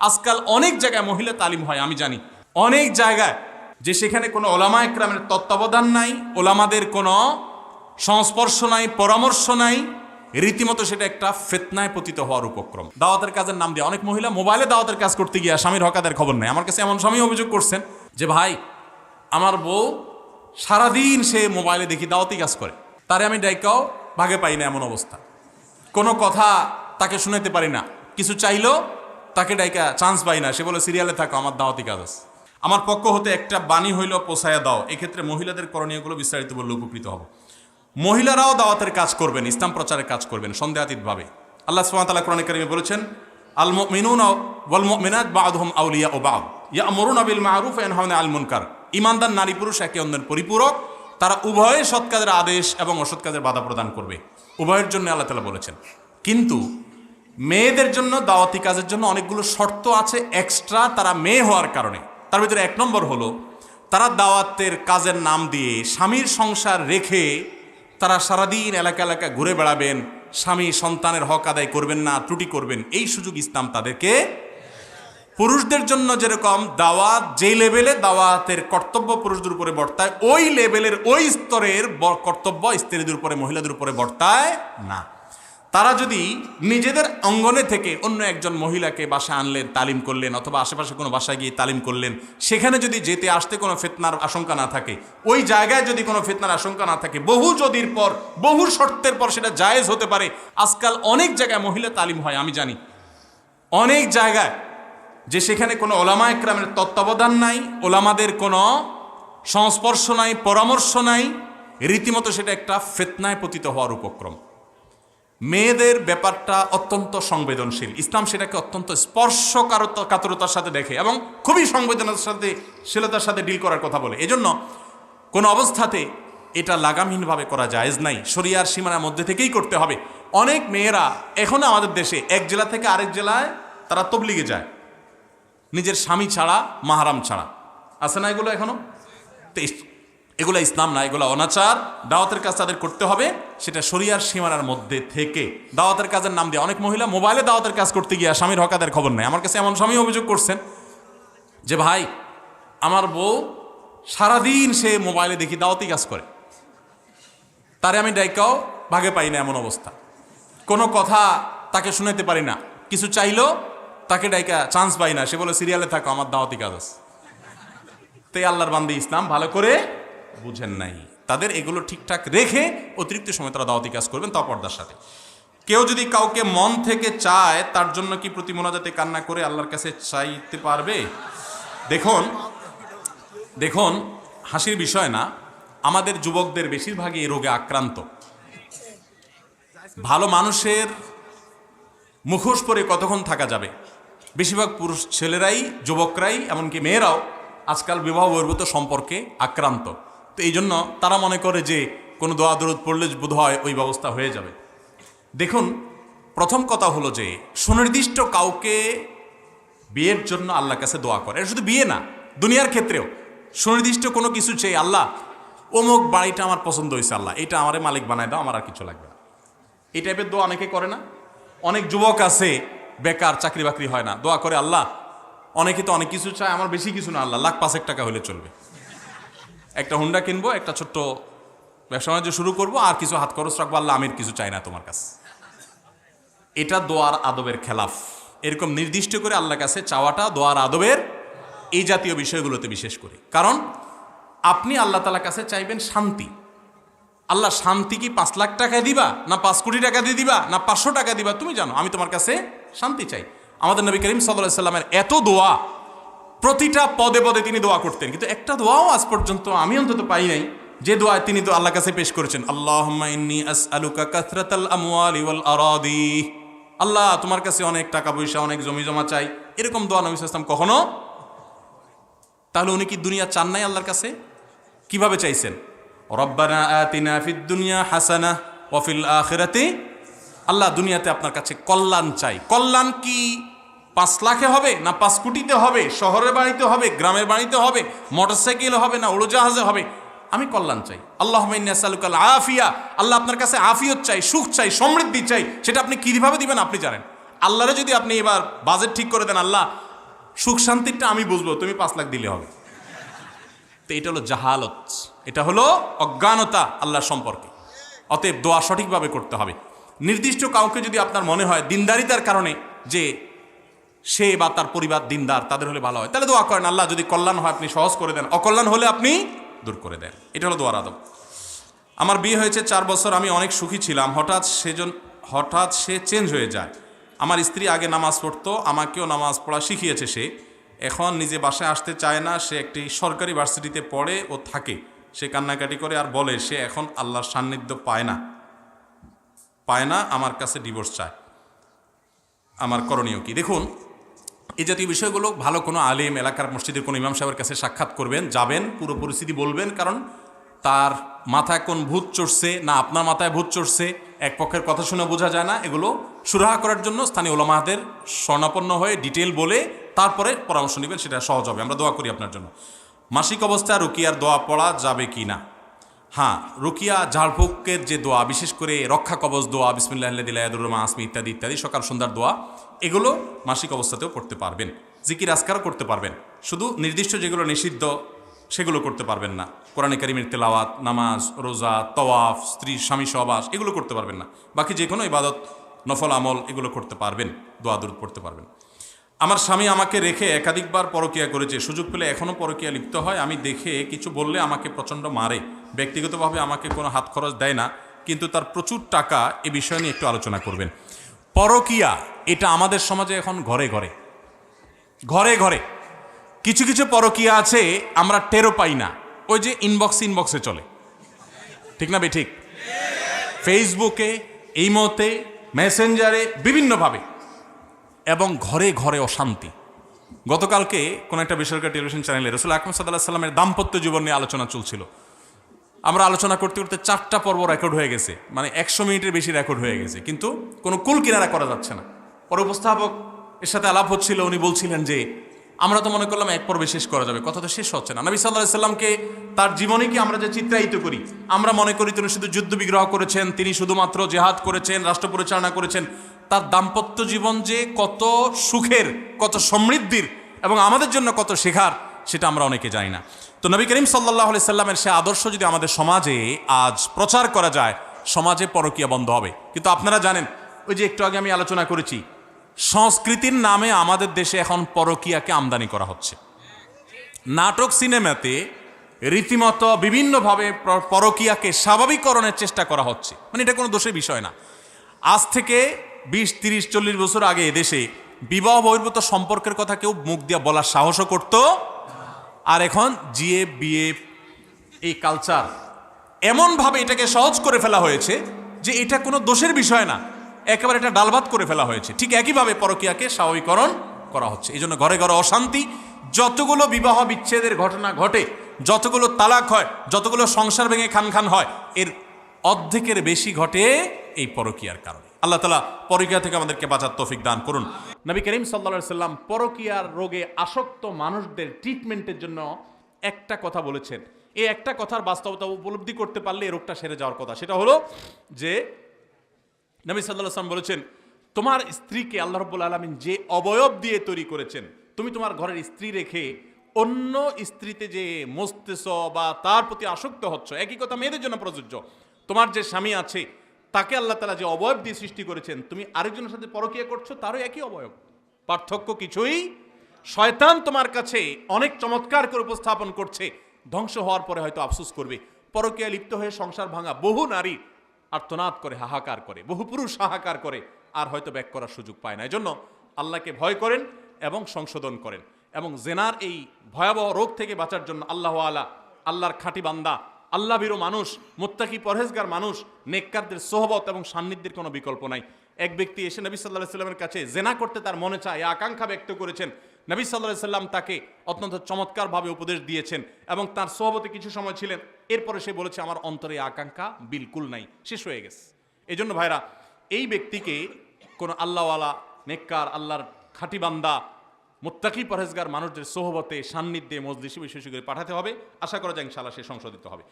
আজকাল অনেক জায়গায় মহিলা তালিম হয়, আমি জানি। অনেক জায়গায় যে সেখানে কোনো ওলামা একরামের তত্ত্বাবধান নাই, ওলামাদের কোনো সংস্পর্শ নাই, পরামর্শ নাই, রীতিমতো সেটা একটা ফেতনায় পতিত হওয়ার উপক্রম। দাওয়াতের কাজের নাম দিয়ে অনেক মহিলা মোবাইলে দাওয়াতের কাজ করতে গিয়ে স্বামীর হকাদের খবর নেই আমার কাছে এমন স্বামী অভিযোগ করছেন যে, ভাই, আমার বউ সারাদিন সে মোবাইলে দেখি দাওয়াতি কাজ করে। তারে আমি ডাইকাও ভাগে পাই না এমন অবস্থা। কোনো কথা তাকে শুনাইতে পারি না। কিছু চাইলো তাকে ডাইকা, চান্স পাই না। সে বলে, সিরিয়ালে থাকো, আমার দাওয়াতি কাজ আছে। আমার পক্ষ হতে একটা বাণী হইল, পোষায়া দাও। এক্ষেত্রে মহিলাদের করণীয়গুলো বিস্তারিত বললে উপকৃত হব। মহিলারাও দাওয়াতের কাজ করবেন, ইসলাম প্রচারের কাজ করবেন, সন্দেহাতীতভাবে। আল্লাহ সুবহানাহু কোরআন কারিমে বলেছেন আল মুমিনুনা ওয়াল মুমিনাত বা'দুহুম আউলিয়া ও বা'দ। ইয়ামুরুনা বিল মা'রুফ ওয়া ইয়ানহাউনা আনিল মুনকার। ঈমানদার নারী পুরুষ একে অন্যের পরিপূরক, তারা উভয়ে সৎ কাজের আদেশ এবং অসৎ কাজের বাধা প্রদান করবে। উভয়ের জন্য আল্লাহ তাআলা বলেছেন। কিন্তু মেয়েদের জন্য, দাওয়াতি কাজের জন্য অনেকগুলো শর্ত আছে এক্সট্রা তারা মেয়ে হওয়ার কারণে। তার ভিতরে এক নম্বর হলো, তারা দাওয়াতের কাজের নাম দিয়ে স্বামীর সংসার রেখে তারা সারাদিন এলাকা এলাকা ঘুরে বেড়াবেন, স্বামী সন্তানের হক আদায় করবেন না, ত্রুটি করবেন, এই সুযোগ ইসলাম তাদেরকে পুরুষদের জন্য যেরকম দাওয়াত যে লেভেলে দাওয়াতের কর্তব্য পুরুষদের উপরে বর্তায়, ওই লেভেলের, ওই স্তরের কর্তব্য স্ত্রীদের উপরে, মহিলাদের উপরে বর্তায় না। তারা যদি নিজেদের অঙ্গনে থেকে অন্য একজন মহিলাকে বাসায় আনলেন, তালিম করলেন, অথবা আশেপাশে কোনো বাসায় গিয়ে তালিম করলেন, সেখানে যদি যেতে আসতে কোনো ফেতনার আশঙ্কা না থাকে, ওই জায়গায় যদি কোনো ফেতনার আশঙ্কা না থাকে, বহু যদির পর, বহু শর্তের পর সেটা জায়েজ হতে পারে। আজকাল অনেক জায়গায় মহিলা তালিম হয়, আমি জানি। অনেক জায়গায় যে সেখানে কোনো ওলামা একরামের তত্ত্বাবধান নাই, ওলামাদের কোনো সংস্পর্শ নাই, পরামর্শ নাই, রীতিমতো সেটা একটা ফেতনায় পতিত হওয়ার উপক্রম। মেয়েদের ব্যাপারটা অত্যন্ত সংবেদনশীল। ইসলাম সেটাকে অত্যন্ত স্পর্শ কাতরতার সাথে দেখে এবং খুবই সংবেদনার সাথে, শীলতার সাথে ডিল করার কথা বলে। এজন্য কোনো অবস্থাতে এটা লাগামহীনভাবে করা জায়েজ নাই। শরিয়ার সীমানার মধ্যে থেকেই করতে হবে। অনেক মেয়েরা এখনও আমাদের দেশে এক জেলা থেকে আরেক জেলায় তারা তবলিগে যায়। নিজের স্বামী ছাড়া, মাহারাম ছাড়া। আছে না এগুলো এখনও এগুলো ইসলাম না, এগুলো অনাচার। দাওয়াতের কাজ তাদের করতে হবে, সেটা শরিয়ার সীমানার মধ্যে থেকে। দাওয়াতের কাজের নাম দিয়ে অনেক মহিলা মোবাইলে দাওয়াতের কাজ করতে গিয়ে স্বামীর হকাদের খবর নেই আমার কাছে এমন স্বামী অভিযোগ করছেন যে, ভাই, আমার বউ সারাদিন সে মোবাইলে দেখি দাওয়াতি কাজ করে। তারে আমি ডাইকাও ভাগে পাই না এমন অবস্থা। কোনো কথা তাকে শুনাইতে পারি না। কিছু চাইলো তাকে ডাইকা চান্স পাই না। সে বলে, সিরিয়ালে থাকো, আমার দাওয়াতি কাজ আছে। তাই আল্লাহর বান্দি ইসলাম ভালো করে বুঝেন নাই। তাদের এগুলো ঠিকঠাক রেখে অতিরিক্ত সময় তারা দাওয়াতি কাজ করবেন তা পর্দার সাথে। কেউ যদি কাউকে মন থেকে চায়, তার জন্য কি প্রতি মোনাজাতে কান্না করে আল্লাহর কাছে চাইতে পারবে? দেখুন দেখুন, হাসির বিষয় না, আমাদের যুবকদের বেশিরভাগই এই রোগে আক্রান্ত। ভালো মানুষের মুখোশ পরে কতক্ষণ থাকা যাবে? বেশিরভাগ পুরুষ ছেলেরাই, যুবকরাই, এমনকি মেয়েরাও আজকাল বিবাহ বহির্ভূত সম্পর্কে আক্রান্ত। তো এই জন্য তারা মনে করে যে কোনো দোয়া দরদ পড়লে বোধ হয় ওই ব্যবস্থা হয়ে যাবে। দেখুন, প্রথম কথা হলো যে সুনির্দিষ্ট কাউকে বিয়ের জন্য আল্লাহর কাছে দোয়া করে। শুধু বিয়ে না, দুনিয়ার ক্ষেত্রেও। সুনির্দিষ্ট কোনো কিছু চেয়ে আল্লাহ, অমুক বাড়িটা আমার পছন্দ হয়েছে আল্লাহ, এটা আমারে মালিক বানায় দাও, আমার আর কিছু লাগবে না। এই টাইপের দোয়া অনেকে করে না। অনেক যুবক আছে, বেকার, চাকরি বাকরি হয় না। দোয়া করে, আল্লাহ, অনেকে তো অনেক কিছু চায়, আমার বেশি কিছু না, আল্লাহ, লাখ পাঁচেক টাকা হলে চলবে। একটা হুন্ডা কিনবো, একটা ছোট্ট ব্যবসা বাণিজ্য শুরু করব, আর কিছু হাত খরচ রাখব, আল্লাহ আমির কিছু চাই না তোমার কাছে। এটা দোয়ার আদবের খেলাফ। এরকম নির্দিষ্ট করে আল্লাহর কাছে চাওয়াটা দোয়ার আদবের এই জাতীয় বিষয়গুলোতে বিশেষ করে। কারণ আপনি আল্লাহ তালার কাছে চাইবেন শান্তি। আল্লাহ শান্তি কি পাঁচ লাখ টাকা দিবা, না পাঁচ কোটি টাকা দিয়ে দিবা, না পাঁচশো টাকা দিবা? তুমি জানো, আমি তোমার কাছে শান্তি চাই। আমাদের নবী করিম সাল্লাহ সাল্লামের এত দোয়া প্রতিটা পদে পদে তিনি দোয়া করতেন। কিন্তু একটা দোয়াও আজ পর্যন্ত আমি অন্তত পাই নাই। যে দোয়া তিনি তো আল্লাহ কাছে পেশ করেছেন আল্লাহ আল্লাহ তোমার কাছে অনেক টাকা পয়সা, অনেক জমি জমা চাই। এরকম দোয়া নবী ইসলাম কখনো? তাহলে উনি কি দুনিয়া চান নাই আল্লাহর কাছে? কীভাবে চাইছেন? রব্বানা আতিনা ফিদ দুনিয়া হাসানা ওয়াফিল আখিরাতি। আল্লাহ দুনিয়াতে আপনার কাছে কল্যাণ চাই। কল্যাণ কি? পাঁচ লাখে হবে না পাঁচ কোটিতে হবে? শহরের বাড়িতে হবে, গ্রামের বাড়িতে হবে, মোটরসাইকেল হবে না উড়োজাহাজে হবে? আমি কল্যাণ চাই। আল্লাহ সালুকাল আফিয়া আল্লাহ আপনার কাছে আফিয়ত চাই, সুখ চাই, সমৃদ্ধি চাই, সেটা আপনি কীভাবে দিবেন আপনি জানেন। আল্লাহরে যদি আপনি এবার বাজেট ঠিক করে দেন, আল্লাহ, সুখ শান্তিরটা আমি বুঝব, তুমি পাঁচ লাখ দিলে হবে। তো এটা হলো জাহালত। এটা হলো অজ্ঞানতা আল্লাহ সম্পর্কে। অতএব দোয়া সঠিকভাবে করতে হবে। নির্দিষ্ট কাউকে যদি আপনার মনে হয়, দিনদারিতার কারণে যে সে বা তার পরিবার দিনদার, তাদের হলে ভালো হয়। তাহলে দোয়া করেন, আল্লাহ যদি কল্যাণ হয় আপনি সহজ করে দেন, অকল্যাণ হলে আপনি দূর করে দেন। এটা হলো দোয়ার আদব। আমার বিয়ে হয়েছে চার বছর, আমি অনেক সুখী ছিলাম। হঠাৎ সেজন হঠাৎ সে চেঞ্জ হয়ে যায়। আমার স্ত্রী আগে নামাজ পড়তো, আমাকেও নামাজ পড়া শিখিয়েছে সে। এখন নিজে বাসায় আসতে চায় না, সে একটি সরকারি ভার্সিটিতে পড়ে ও থাকে। সে কান্নাকাটি করে আর বলে, সে এখন আল্লাহর সান্নিধ্য পায় না। পায় না, আমার কাছে ডিভোর্স চায়। আমার করণীয় কি? দেখুন এই জাতীয় বিষয়গুলো ভালো কোনো আলেম এলাকার মসজিদের কোনো ইমাম সাহেবের কাছে সাক্ষাৎ করবেন, যাবেন, পুরো পরিস্থিতি বলবেন, কারণ তার মাথায় কোন ভূত চড়ছে না আপনার মাথায় ভূত চড়ছে, এক পক্ষের কথা শুনে বোঝা যায় না। এগুলো সুরাহা করার জন্য স্থানীয় ওলামাহাদের স্বর্ণাপন্ন হয়ে ডিটেল বলে তারপরে পরামর্শ নেবেন, সেটা সহজ হবে। আমরা দোয়া করি আপনার জন্য। মাসিক অবস্থায় রুকিয়ার দোয়া পড়া যাবে কি না? হ্যাঁ রুকিয়া ঝাড়ফুকের যে দোয়া, বিশেষ করে রক্ষা কবচ দোয়া বিসমিল্লাহ দিলায়াদুরমা আসমি ইত্যাদি ইত্যাদি, সকাল সন্ধ্যার দোয়া, এগুলো মাসিক অবস্থাতেও পড়তে পারবেন। জিকির আসকারও করতে পারবেন। শুধু নির্দিষ্ট যেগুলো নিষিদ্ধ, সেগুলো করতে পারবেন না। কোরআনে কারিমের তেলাওয়াত, নামাজ, রোজা, তওয়াফ, স্ত্রী, স্বামী সহবাস, এগুলো করতে পারবেন না। বাকি যে কোনো ইবাদত, নফল আমল, এগুলো করতে পারবেন, দোয়া দূর পড়তে পারবেন। আমার স্বামী আমাকে রেখে একাধিকবার পরকিয়া করেছে। সুযোগ পেলে এখনও পরকিয়া লিপ্ত হয়। আমি দেখে কিছু বললে আমাকে প্রচণ্ড মারে। ব্যক্তিগতভাবে আমাকে কোনো হাত খরচ দেয় না, কিন্তু তার প্রচুর টাকা এ বিষয় নিয়ে একটু আলোচনা করবেন। পরকিয়া, এটা আমাদের সমাজে এখন ঘরে ঘরে। ঘরে ঘরে। কিছু কিছু পরকিয়া আছে, আমরা টেরো পাই না। ওই যে ইনবক্স ইনবক্সে চলে। ঠিক না বে, ঠিক? ফেসবুকে ইমোতে মেসেঞ্জারে বিভিন্নভাবে। এবং ঘরে ঘরে অশান্তি। গতকালকে কোনো একটা বেসরকারি টেলিভিশন চ্যানেলে রসুল আকরম সাল্লাহ সাল্লামের দাম্পত্য জীবন নিয়ে আলোচনা চলছিল। আমরা আলোচনা করতে করতে চারটা পর্ব রেকর্ড হয়ে গেছে মানে একশো মিনিটের বেশি রেকর্ড হয়ে গেছে, কিন্তু কোনো কুল কিনারা করা যাচ্ছে না। পরে উপস্থাপক এর সাথে আলাপ হচ্ছিল, উনি বলছিলেন যে, আমরা তো মনে করলাম এক পর্বে শেষ করা যাবে, কথা তো শেষ হচ্ছে না। নবী সাল্লাহ সাল্লামকে তার কি আমরা যে চিত্রায়িত করি? আমরা মনে করি তিনি শুধু যুদ্ধ বিগ্রহ করেছেন, তিনি শুধুমাত্র জেহাদ করেছেন, রাষ্ট্র পরিচালনা করেছেন তার দাম্পত্য জীবন যে কত সুখের, কত সমৃদ্ধির এবং আমাদের জন্য কত শেখার, সেটা আমরা অনেকে জানি না। তো নবী করিম সাল্লাহ সাল্লামের সে আদর্শ যদি আমাদের সমাজে আজ প্রচার করা যায়, সমাজে পরকীয়া বন্ধ হবে। কিন্তু আপনারা জানেন, ওই যে একটু আগে আমি আলোচনা করেছি, সংস্কৃতির নামে আমাদের দেশে এখন পরকীয়াকে আমদানি করা হচ্ছে। নাটক, সিনেমাতে রীতিমতো বিভিন্নভাবে পরকীয়াকে স্বাভাবিককরণের চেষ্টা করা হচ্ছে। মানে এটা কোনো দোষের বিষয় না। আজ থেকে বিশ, তিরিশ, চল্লিশ বছর আগে এদেশে বিবাহ বহির্ভূত সম্পর্কের কথা কেউ মুখ দিয়ে বলার সাহসও করত। আর এখন জিএ বিয়ে এই কালচার এমনভাবে এটাকে সহজ করে ফেলা হয়েছে যে এটা কোনো দোষের বিষয় না। একেবারে এটা ডালভাত করে ফেলা হয়েছে। ঠিক একইভাবে পরকীয়াকে স্বাভাবিকরণ করা হচ্ছে। এই জন্য ঘরে ঘরে অশান্তি, যতগুলো বিবাহ বিচ্ছেদের ঘটনা ঘটে, যতগুলো তালাক হয়, যতগুলো সংসার ভেঙে খান খান হয়, এর অর্ধেকের বেশি ঘটে এই পরকীয়ার কারণে। আল্লাহ তালা পরকীয়া থেকে আমাদেরকে বাঁচার তৌফিক দান করুন। নবী করিম সাল্লা সাল্লাম পরকীয়ার রোগে আসক্ত মানুষদের ট্রিটমেন্টের জন্য একটা কথা বলেছেন। এই একটা কথার বাস্তবতা উপলব্ধি করতে পারলে এই রোগটা সেরে যাওয়ার কথা। সেটা হলো যে নবী সাল্লাহ আসলাম বলেছেন, তোমার স্ত্রীকে আল্লাহ রব্বুল আলমিন যে অবয়ব দিয়ে তৈরি করেছেন, তুমি তোমার ঘরের স্ত্রী রেখে অন্য স্ত্রীতে যে মস্তিষ্ক বা তার প্রতি আসক্ত হচ্ছ, একই কথা মেয়েদের জন্য প্রযোজ্য। তোমার যে স্বামী আছে, তাকে আল্লাহ তালা যে অবয়ব দিয়ে সৃষ্টি করেছেন, তুমি আরেকজনের সাথে পরকীয়া করছ, তারও একই অবয়ব। পার্থক্য কিছুই। শয়তান তোমার কাছে অনেক চমৎকার করে উপস্থাপন করছে, ধ্বংস হওয়ার পরে হয়তো আফসুস করবে। পরকীয়া লিপ্ত হয়ে সংসার ভাঙা বহু নারী আর্তনাদ করে, হাহাকার করে, বহু পুরুষ হাহাকার করে, আর হয়তো ব্যাক করার সুযোগ পায় না। এজন্য আল্লাহকে ভয় করেন এবং সংশোধন করেন। এবং জেনার এই ভয়াবহ রোগ থেকে বাঁচার জন্য আল্লাহ আলা আল্লাহর খাঁটি বান্দা আল্লাহ বিরো মানুষ, মোত্তাকি পরহেজগার মানুষ, নেককারদের সোহবত এবং সান্নিধ্যের কোনো বিকল্প নাই। এক ব্যক্তি এসে নবী সাল্লাহ সাল্লামের কাছে জেনা করতে তার মনে চায় আকাঙ্ক্ষা ব্যক্ত করেছেন। নবী সাল্লাহ সাল্লাম তাকে অত্যন্ত চমৎকারভাবে উপদেশ দিয়েছেন এবং তার সোহবতে কিছু সময় ছিলেন। এরপরে সে বলেছে, আমার অন্তরে আকাঙ্ক্ষা বিলকুল নাই, শেষ হয়ে গেছে। এই জন্য ভাইরা, এই ব্যক্তিকে কোনো আল্লাহওয়ালা, নেককার, আল্লাহর খাঁটি বান্দা মুত্তাকি পরহেজগার মানুষদের সোহবতে, সান্নিধ্যে, মজলিসে বিশেষ করে পাঠাতে হবে। আশা করা যায় ইনশাল্লাহ সে সংশোধিত হবে।